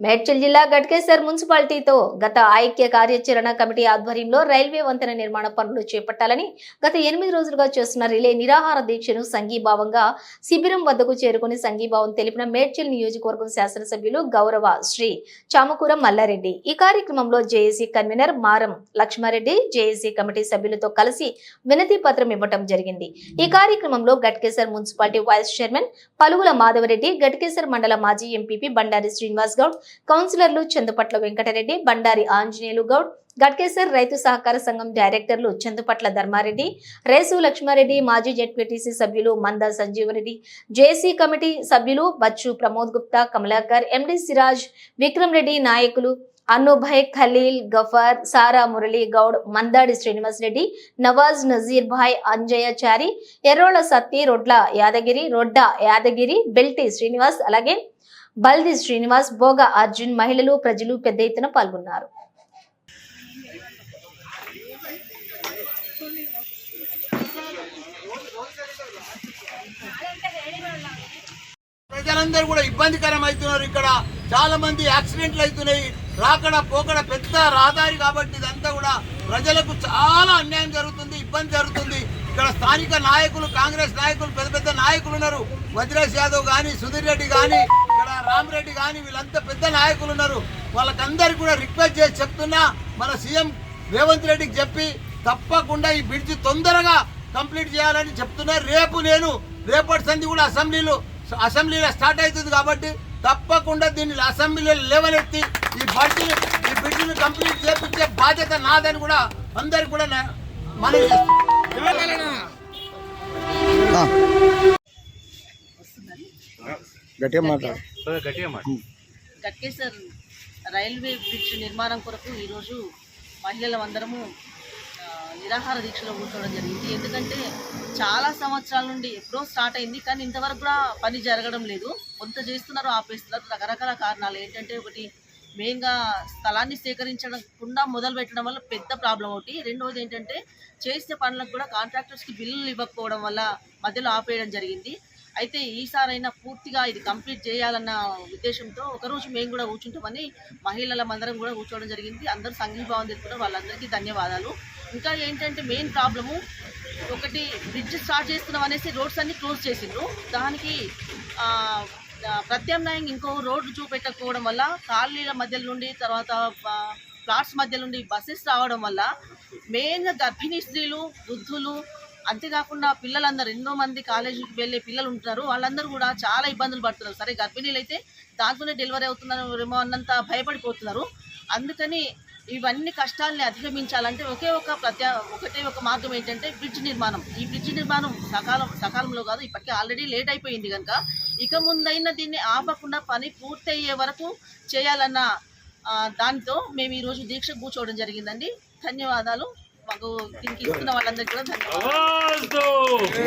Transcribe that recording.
మేడ్చల్ జిల్లా గట్కేసర్ మున్సిపాలిటీతో గత ఐక్య కార్యాచరణ కమిటీ ఆధ్వర్యంలో రైల్వే వంతెన నిర్మాణ పనులు చేపట్టాలని గత ఎనిమిది రోజులుగా చేస్తున్న రిలే నిరాహార దీక్షను సంఘీభావంగా శిబిరం వద్దకు చేరుకుని సంఘీభావం తెలిపిన మేడ్చల్ నియోజకవర్గం శాసనసభ్యులు గౌరవ శ్రీ చామకూర మల్లారెడ్డి. ఈ కార్యక్రమంలో జేఏసీ కన్వీనర్ మారం లక్ష్మారెడ్డి జేఏసీ కమిటీ సభ్యులతో కలిసి వినతి పత్రం ఇవ్వటం జరిగింది. ఈ కార్యక్రమంలో గట్కేసర్ మున్సిపాలిటీ వైస్ చైర్మన్ పలువుల మాధవరెడ్డి గట్కేసర్ మండల మాజీ ఎంపీపీ బండారి శ్రీనివాస్ గౌడ్ కౌన్సిలర్లు చందుపట్ల వెంకటరెడ్డి బండారి ఆంజనేయులు గౌడ్ గట్కేసర్ రైతు సహకార సంఘం డైరెక్టర్లు చందుపట్ల ధర్మారెడ్డి రేసు లక్ష్మారెడ్డి మాజీ జెడ్పీటీసీ సభ్యులు మంద సంజీవరెడ్డి జేసీ కమిటీ సభ్యులు బచ్చు ప్రమోద్ గుప్తా కమలాకర్ ఎండి సిరాజ్ విక్రమ్ రెడ్డి నాయకులు అనుభయ్ ఖలీల్ గఫర్ సారా మురళీ గౌడ్ మందాడి శ్రీనివాస్ రెడ్డి నవాజ్ నజీర్ భాయ్ అంజయ్యచారి ఎర్రోళ సత్తి రొడ్ల యాదగిరి రొడ్డ యాదగిరి బెల్టి శ్రీనివాస్ అలాగే బల్ది శ్రీనివాస్ భోగ అర్జున్ మహిళలు ప్రజలు పెద్ద ఎత్తున పాల్గొన్నారు. ప్రజలందరూ కూడా ఇబ్బందికరం అవుతున్నారు ఇక్కడ చాలా మంది యాక్సిడెంట్లు అవుతున్నాయి. రాకడ పోకడ పెద్ద రహదారి కాబట్టి ఇదంతా కూడా ప్రజలకు చాలా అన్యాయం జరుగుతుంది ఇబ్బంది జరుగుతుంది. ఇక్కడ స్థానిక నాయకులు కాంగ్రెస్ నాయకులు పెద్ద పెద్ద నాయకులు ఉన్నారు. వజ్రేష్ యాదవ్ కానీ సుధీర్ రెడ్డి కానీ ఇక్కడ రామరెడ్డి కానీ వీళ్ళంతా పెద్ద నాయకులు ఉన్నారు. వాళ్ళకందరికీ కూడా రిక్వెస్ట్ చేసి చెప్తున్నా మన సీఎం రేవంత్ రెడ్డికి చెప్పి తప్పకుండా ఈ బ్రిడ్జ్ తొందరగా కంప్లీట్ చేయాలని చెప్తున్నా. రేపు నేను రేపటి సంధి కూడా అసెంబ్లీలో అసెంబ్లీలో స్టార్ట్ అవుతుంది కాబట్టి తప్పకుండా దీన్ని అసెంబ్లీలో లేవనెత్తి ఈ బడ్జెట్ ఈ బిడ్డను కంప్లీట్ చేపించే బాధ్యత నాదని కూడా అందరికి కూడా మనవి. గట్టిగా మాట్లాడు. రైల్వే బ్రిడ్జ్ నిర్మాణం కొరకు ఈరోజు మహిళలందరము నిరాహార దీక్షలో కూర్చోవడం జరిగింది. ఎందుకంటే చాలా సంవత్సరాల నుండి ఎప్పుడో స్టార్ట్ అయింది కానీ ఇంతవరకు కూడా పని జరగడం లేదు. కొంత చేస్తున్నారు ఆపేస్తున్నారు. రకరకాల కారణాలు ఏంటంటే ఒకటి మెయిన్గా స్థలాన్ని సేకరించకుండా మొదలు పెట్టడం వల్ల పెద్ద ప్రాబ్లం ఒకటి. రెండవది ఏంటంటే చేసే పనులకు కూడా కాంట్రాక్టర్స్కి బిల్లులు ఇవ్వకపోవడం వల్ల మధ్యలో ఆపేయడం జరిగింది. అయితే ఈసారైనా పూర్తిగా ఇది కంప్లీట్ చేయాలన్న ఉద్దేశంతో ఒకరోజు మేము కూడా కూర్చుంటామని మహిళల మందరం కూడా కూర్చోవడం జరిగింది. అందరూ సంఘీభావం తెలుపుకున్నారు వాళ్ళందరికీ ధన్యవాదాలు. ఇంకా ఏంటంటే మెయిన్ ప్రాబ్లము ఒకటి బ్రిడ్జ్ స్టార్ట్ చేస్తున్నాం అనేసి రోడ్స్ అన్ని క్లోజ్ చేసిండ్రు. దానికి ప్రత్యామ్నాయం ప్రత్యామ్నాయంగా ఇంకో రోడ్డు చూపెట్టకపోవడం వల్ల కాలనీల మధ్య నుండి తర్వాత ఫ్లాట్స్ మధ్య నుండి బస్సెస్ రావడం వల్ల మెయిన్గా గర్భిణీ స్త్రీలు వృద్ధులు అంతేకాకుండా పిల్లలందరూ ఎన్నో మంది కాలేజీకి వెళ్ళే పిల్లలు ఉంటారు. వాళ్ళందరూ కూడా చాలా ఇబ్బందులు పడుతున్నారు. సరే గర్భిణీలు అయితే దాంతోనే డెలివరీ అవుతున్నారేమో అన్నంత భయపడిపోతున్నారు. అందుకని ఇవన్నీ కష్టాలని అధిగమించాలంటే ఒకే ఒక ప్రత్యా ఒకటే ఒక మార్గం ఏంటంటే బ్రిడ్జ్ నిర్మాణం. ఈ బ్రిడ్జ్ నిర్మాణం సకాలం సకాలంలో కాదు ఇప్పటికే ఆల్రెడీ లేట్ అయిపోయింది కనుక ఇక ముందైనా దీన్ని ఆపకుండా పని పూర్తయ్యే వరకు చేయాలన్న దాంతో మేము ఈరోజు దీక్ష కూర్చోవడం జరిగిందండి. ధన్యవాదాలు. మాకు దీనికి ఇస్తున్న వాళ్ళందరికీ కూడా ధన్యవాదాలు.